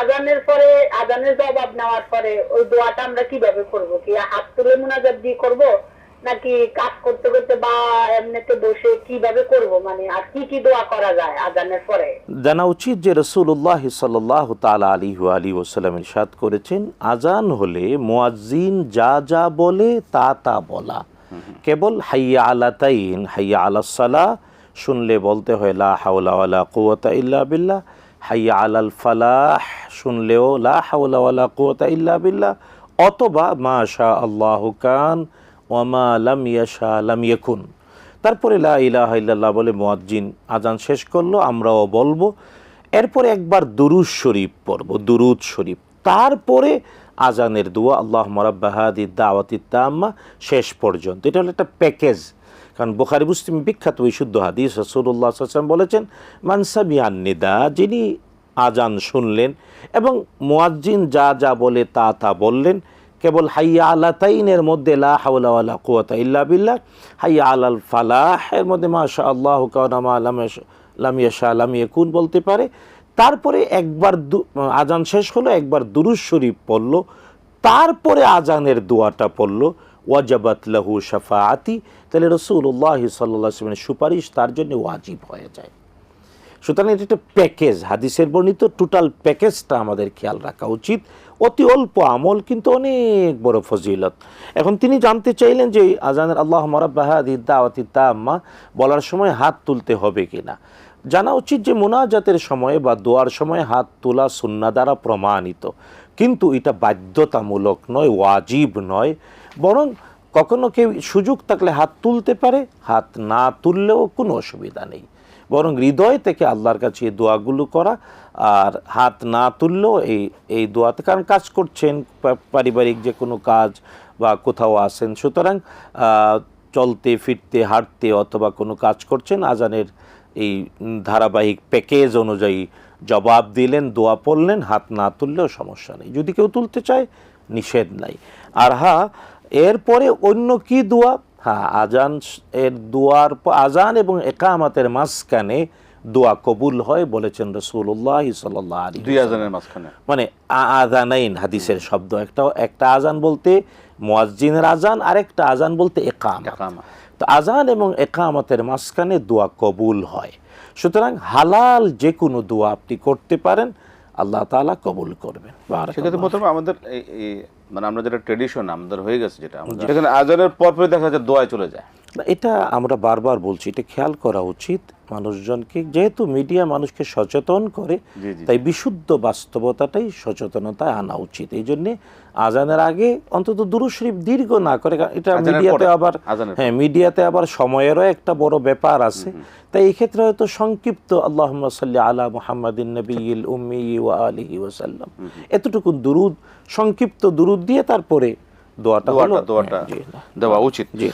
আজানের পরে, আজানের জবাব নেওয়ার পরে ওই দোয়াটা আমরা কীভাবে করব? কি হাত তুলে মুনাজাত দিয়ে করব? নাকি কাজ করতে করতে বা এমনিতে বসে কীভাবে করব? মানে আর কি কি দোয়া করা যায় আজানের পরে? জানা উচিত যে রসুল্লাহ সাল্লাহ তালা আলী আলী ওসালাম ইরশাদ করেছেন, আজান হলে মুয়াজ্জিন যা যা বলে তা তা বলা। কেবল হাইয়া আলা তাইন, হাইয়া আলাসালা শুনলে বলতে হয় লা হাওলা ওয়ালা কুওয়াতা ইল্লা বিল্লাহ হাইয়া আলাল ফালাহ, শুনলেও লা ওয়ালা ইল্লা বিল্লাহ, অথবা মা শা আল্লাহ কান ওয়ামা লাম ইয়াশা লাম ইয়াকুন। তারপরে লা ইলাহা ইল্লাল্লাহ বলে মুয়াজ্জিন আজান শেষ করল, আমরাও বলব। এরপরে একবার দুরুদ শরীফ পড়ব, দুরুদ শরীফ। তারপরে আজানের দোয়া আল্লাহ মরাব্বাহাদি দাওয়াতি তাম্মা শেষ পর্যন্ত। এটা হলো একটা প্যাকেজ। কারণ বোখারি মুসলিম বিখ্যাত বিশুদ্ধ হাদিস রসুল্লাহ আসলাম বলেছেন মানসাবি আন্নিদা যিনি আজান শুনলেন এবং মোয়াজ্জিন যা যা বলে তা তা বললেন, কেবল হাইয়া আলা তাইনের মধ্যে লা ওয়ালা ইল্লা বিল্লাহ, হাইয়া আলাল ফালাহ, এর মধ্যে মাশা আল্লাহ কানামা লাম ইয়াশা- লাম ইয়াশা, লাম ইয়াকুন বলতে পারে। তারপরে একবার আজান শেষ হলো, একবার দুরুজ শরীফ পড়ল, তারপরে আজানের দোয়াটা পড়ল ওয়াজাবাত লাহু শাফাআতি, তাহলে রসুল্লাহ সাল্লাহ আসলামের সুপারিশ তার জন্য ওয়াজিব হয়ে যায়। সুতরাং এটা একটা প্যাকেজ হাদিসের বর্ণিত টোটাল প্যাকেজটা আমাদের খেয়াল রাখা উচিত। অতি অল্প আমল, কিন্তু অনেক বড় ফজিলত। এখন তিনি জানতে চাইলেন যে আজানের আল্লাহ মরাবাহাদি দাওয়াতি তাম্মা বলার সময় হাত তুলতে হবে কিনা। জানা উচিত যে মোনাজাতের সময়ে বা দোয়ার সময় হাত তোলা সুন্না দ্বারা প্রমাণিত। কিন্তু এটা বাধ্যতামূলক নয়, ওয়াজিব নয়। বরং কখনো কেউ সুযোগ থাকলে হাত তুলতে পারে, হাত না তুললেও কোনো অসুবিধা নেই। বরং হৃদয় থেকে আল্লাহর কাছে এই দোয়াগুলো করা আর হাত না তুললেও এই এই দোয়াতে, কারণ কাজ করছেন পারিবারিক যে কোনো কাজ বা কোথাও আসেন সুতরাং চলতে, ফিরতে, হাঁটতে অথবা কোনো কাজ করছেন, আজানের এই ধারাবাহিক প্যাকেজ অনুযায়ী জবাব দিলেন দোয়া পড়লেন হাত না তুললেও সমস্যা নেই। যদি কেউ তুলতে চায় নিষেধ নাই। আর হ্যাঁ এরপরে অন্য কি দোয়া? হ্যাঁ আজান এর দোয়ার আজান এবং একামাতের মাঝখানে দোয়া কবুল হয় বলেছেন রসুল্লাহ সাল্লাহ আলী দুই আজানের মাঝখানে। মানে আজানাইন হাদিসের শব্দ একটা একটা আজান বলতে মুয়াজ্জিনের আজান আরেকটা আজান বলতে একাম একামা। তো আজান এবং একামতের মাঝখানে দোয়া কবুল হয়। সুতরাং হালাল যে কোনো দোয়া আপনি করতে পারেন আল্লাহ তালা কবুল করবেন। সেক্ষেত্রে প্রথমে আমাদের মানে আমরা যেটা ট্রেডিশন আমাদের হয়ে গেছে যেটা আমাদের আজানের পর পরে দেখা যায় দোয়ায় চলে যায়। এটা আমরা বারবার বলছি এটা খেয়াল করা উচিত মানুষজনকে যেহেতু মিডিয়া মানুষকে সচেতন করে। তাই বিশুদ্ধ বাস্তবতাটাই সচেতনতায় আনা উচিত। এই জন্যে আজানের আগে অন্তত দুরু শরীফ দীর্ঘ না করে এটা মিডিয়াতে আবার হ্যাঁ মিডিয়াতে আবার সময়েরও একটা বড় ব্যাপার আছে। তাই এই ক্ষেত্রে হয়তো সংক্ষিপ্ত আল্লাহ সাল্লি আলা মুহাম্মাদিন নবীল উম্মি ওয়া আলিহি ওয়াসাল্লাম। এতটুকু দুরুদ সংক্ষিপ্ত দুরুদ দিয়ে তারপরে দোয়াটা দোয়াটা হ্যাঁ, দেওয়া উচিত। জি।